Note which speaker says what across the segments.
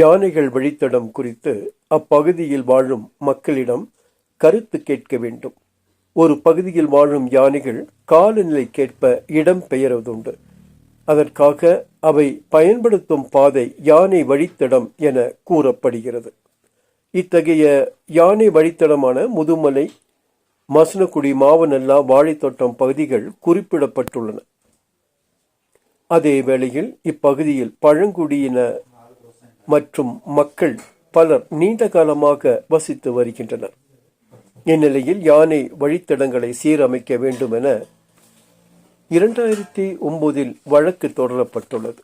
Speaker 1: யானைகள் வழித்தடம் குறித்து அப்பகுதியில் வாழும் மக்களிடம் கருத்து கேட்க வேண்டும். ஒரு பகுதியில் வாழும் யானைகள் காலநிலைக்கேற்ப இடம் பெயர்வதுண்டு அதற்காக அவை பயன்படுத்தும் பாதை யானை வழித்தடம் என கூறப்படுகிறது. இத்தகைய யானை வழித்தடமான முதுமலை மசனக்குடி மாவனல்லா வாழைத்தோட்டம் பகுதிகள் குறிப்பிடப்பட்டுள்ளன. அதே வேளையில் இப்பகுதியில் பழங்குடியின மற்றும் மக்கள் பலர் நீண்ட காலமாக வசித்து வருகின்றனர். இந்நிலையில் யானை வழித்தடங்களை சீரமைக்க வேண்டும் என இரண்டாயிரத்தி ஒன்பதில் வழக்கு தொடரப்பட்டுள்ளது.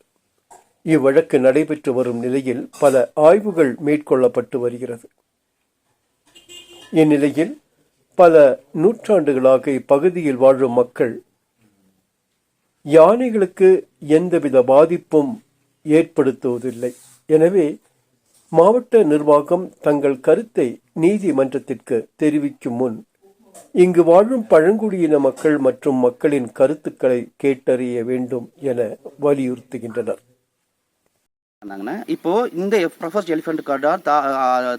Speaker 1: இவ்வழக்கு நடைபெற்று வரும் நிலையில் பல ஆய்வுகள் மேற்கொள்ளப்பட்டு வருகிறது. இந்நிலையில் பல நூற்றாண்டுகளாக இப்பகுதியில் வாழும் மக்கள் யானைகளுக்கு எந்தவித பாதிப்பும் ஏற்படுத்துவதில்லை. எனவே மாவட்ட நிர்வாகம் தங்கள் கருத்தை நீதிமன்றத்திற்கு தெரிவிக்கும் முன் இங்கு வாழும் பழங்குடியின மக்கள் மற்றும் மக்களின் கருத்துக்களை கேட்டறிய வேண்டும் என வலியுறுத்துகின்றனர்.
Speaker 2: பண்ணாங்கன்னா இப்போ இந்த ப்ரொஃபஸ்ட் எலிஃபென்ட் கார்டார்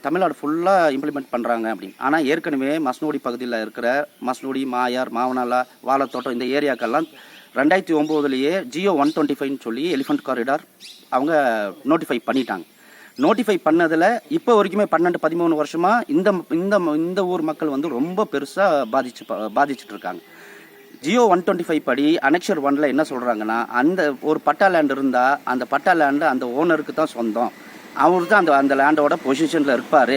Speaker 2: தமிழ்நாடு ஃபுல்லாக இம்ப்ளிமெண்ட் பண்ணுறாங்க அப்படின்னு. ஆனால் ஏற்கனவே மஸ்னோடி பகுதியில் இருக்கிற மஸ்னோடி மாயார் மாவனாலா வாழைத்தோட்டம் இந்த ஏரியாக்கெல்லாம் ரெண்டாயிரத்தி ஒம்போதுலேயே ஜியோ ஒன் டுவெண்ட்டி ஃபைவ்னு சொல்லி எலிஃபென்ட் காரிடார் அவங்க நோட்டிஃபை பண்ணிட்டாங்க. நோட்டிஃபை பண்ணதில் இப்போ வரைக்குமே பன்னெண்டு பதிமூணு வருஷமாக இந்த இந்த இந்த ஊர் மக்கள் வந்து ரொம்ப பெருசாக பாதிச்சு பாதிச்சுட்டு இருக்காங்க. ஜியோ ஒன் டுவெண்ட்டி ஃபைவ் படி அனெக்ஷர் ஒன்ல என்ன சொல்கிறாங்கன்னா அந்த ஒரு பட்டா லேண்ட் இருந்தால் அந்த பட்டா லேண்டு அந்த ஓனருக்கு தான் சொந்தம். அவர் தான் அந்த அந்த லேண்டோட பொசிஷனில் இருப்பார்.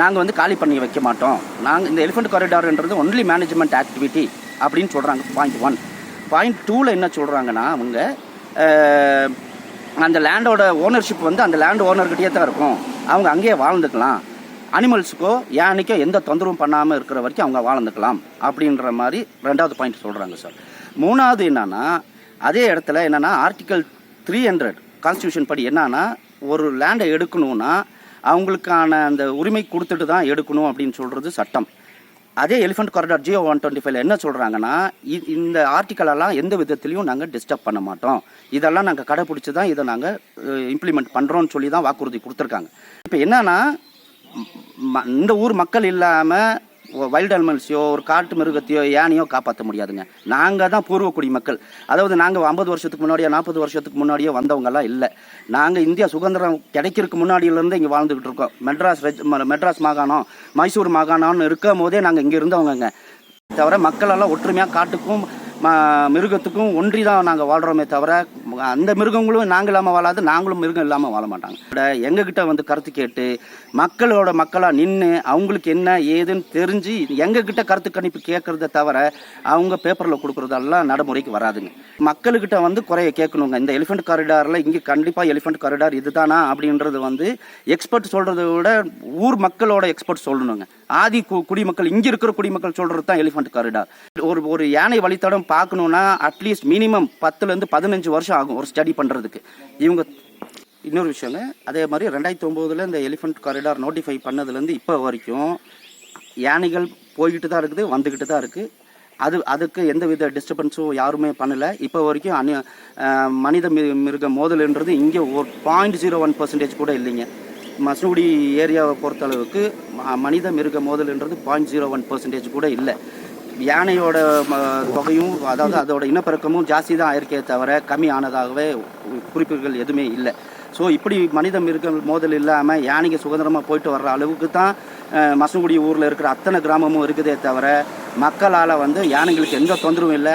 Speaker 2: நாங்கள் வந்து காலி பண்ணி வைக்க மாட்டோம். நாங்கள் இந்த எலிஃபென்ட் காரிடார்ன்றது ஒன்லி மேனேஜ்மெண்ட் ஆக்டிவிட்டி அப்படின்னு சொல்கிறாங்க பாயிண்ட் ஒன் பாயிண்ட் டூவில் என்ன சொல்கிறாங்கன்னா அவங்க அந்த லேண்டோட ஓனர்ஷிப் வந்து அந்த லேண்ட் ஓனர்கிட்டயே தான் இருக்கும். அவங்க அங்கேயே வாழ்ந்துக்கலாம். அனிமல்ஸுக்கோ யானைக்கோ எந்த தொந்தரவும் பண்ணாமல் இருக்கிற வரைக்கும் அவங்க வாழ்ந்துக்கலாம் அப்படின்ற மாதிரி ரெண்டாவது பாயிண்ட் சொல்கிறாங்க சார் மூணாவது என்னன்னா அதே இடத்துல என்னன்னா ஆர்டிகல் த்ரீ ஹண்ட்ரட் கான்ஸ்டியூஷன் படி என்னன்னா ஒரு லேண்டை எடுக்கணும்னா அவங்களுக்கான அந்த உரிமை கொடுத்துட்டு தான் எடுக்கணும் அப்படின்னு சொல்கிறது சட்டம். அதே elephant corridor GO one twenty ஃபைவ்ல என்ன சொல்கிறாங்கன்னா இந்த ஆர்டிக்கலெல்லாம் எந்த விதத்துலையும் நாங்கள் டிஸ்டர்ப் பண்ண மாட்டோம். இதெல்லாம் நாங்கள் கடைப்பிடிச்சி தான் இதை நாங்கள் இம்ப்ளிமெண்ட் பண்ணுறோன்னு சொல்லி தான் வாக்குறுதி கொடுத்துருக்காங்க. இப்போ என்னன்னா இந்த ஊர் மக்கள் இல்லாமல் வைல்ட் அனிமல்ஸையோ ஒரு காட்டு மிருகத்தையோ யானையோ காப்பாற்ற முடியாதுங்க. நாங்கள் தான் பூர்வக்குடி மக்கள். அதாவது நாங்கள் ஐம்பது வருஷத்துக்கு முன்னாடியோ நாற்பது வருஷத்துக்கு முன்னாடியோ வந்தவங்கெல்லாம் இல்லை. நாங்கள் இந்தியா சுதந்திரம் கிடைக்கிறதுக்கு முன்னாடியிலேருந்து இங்கே வாழ்ந்துக்கிட்டு இருக்கோம். மெட்ராஸ் ரெஜ் ம- மெட்ராஸ் மாகாணம் மைசூர் மாகாணம்னு இருக்கும் போதே நாங்கள் இங்கே இருந்தவங்கங்க. தவிர மக்களெல்லாம் ஒற்றுமையாக காட்டுக்கும் மிருகத்துக்கும் ஒன்றி தான் நாங்கள் வாழ்கிறோமே தவிர அந்த மிருகங்களும் நாங்கள் இல்லாமல் வாழாது நாங்களும் மிருகம் இல்லாமல் வாழ மாட்டாங்க. இப்ப எங்ககிட்ட வந்து கருத்து கேட்டு மக்களோட மக்களாக நின்று அவங்களுக்கு என்ன ஏதுன்னு தெரிஞ்சு எங்ககிட்ட கருத்து கணிப்பு கேட்குறத தவிர அவங்க பேப்பரில் கொடுக்குறதெல்லாம் நடைமுறைக்கு வராதுங்க. மக்களுக்கிட்ட வந்து குறைய கேட்கணுங்க. இந்த எலிஃபெண்ட் காரிடாரில் இங்கே கண்டிப்பாக எலிஃபெண்ட் காரிடார் இதுதானா அப்படின்றது வந்து எக்ஸ்பர்ட் சொல்கிறத விட ஊர் மக்களோட எக்ஸ்பர்ட் சொல்லணுங்க. ஆதி கு குடிமக்கள் இங்கே இருக்கிற குடிமக்கள் சொல்கிறது தான் எலிஃபெண்ட் காரிடார் ஒரு ஒரு யானை வழித்தடம் பார்க்கணுன்னா அட்லீஸ்ட் மினிமம் பத்துலேருந்து பதினஞ்சு வருஷம் ஆகும் ஒரு ஸ்டடி பண்ணுறதுக்கு இவங்க இன்னொரு விஷயங்க அதே மாதிரி ரெண்டாயிரத்தி ஒம்போதில் இந்த எலிஃபெண்ட் காரிடார் நோட்டிஃபை பண்ணதுலேருந்து இப்போ வரைக்கும் யானைகள் போய்கிட்டு தான் இருக்குது வந்துக்கிட்டு தான் இருக்குது அது அதுக்கு எந்த வித டிஸ்டர்பன்ஸும் யாருமே பண்ணலை. இப்போ வரைக்கும் அந்நிய மனித மிரு மிருக மோதல்ன்றது இங்கே ஒரு பாயிண்ட் ஜீரோ ஒன் பர்சன்டேஜ் கூட இல்லைங்க. மசூடி ஏரியாவை பொறுத்தளவுக்கு மனித மிருக மோதல்ன்றது பாயிண்ட் ஜீரோ ஒன் பர்சன்டேஜ் கூட இல்லை. யானையோட ம- தொகையும் அதாவது அதோட இனப்பெருக்கமும் ஜாஸ்தி தான் ஆயிருக்கே தவிர கம்மி ஆனதாகவே குறிப்புகள் எதுவுமே இல்லை. ஸோ இப்படி மனித மிருகங்கள் மோதல் இல்லாமல் யானைங்க சுதந்திரமாக போயிட்டு வர்ற அளவுக்கு தான் மசங்குடி ஊரில் இருக்கிற அத்தனை கிராமமும் இருக்குதே தவிர மக்களால் வந்து யானைங்களுக்கு எந்த தொந்தரவும் இல்லை.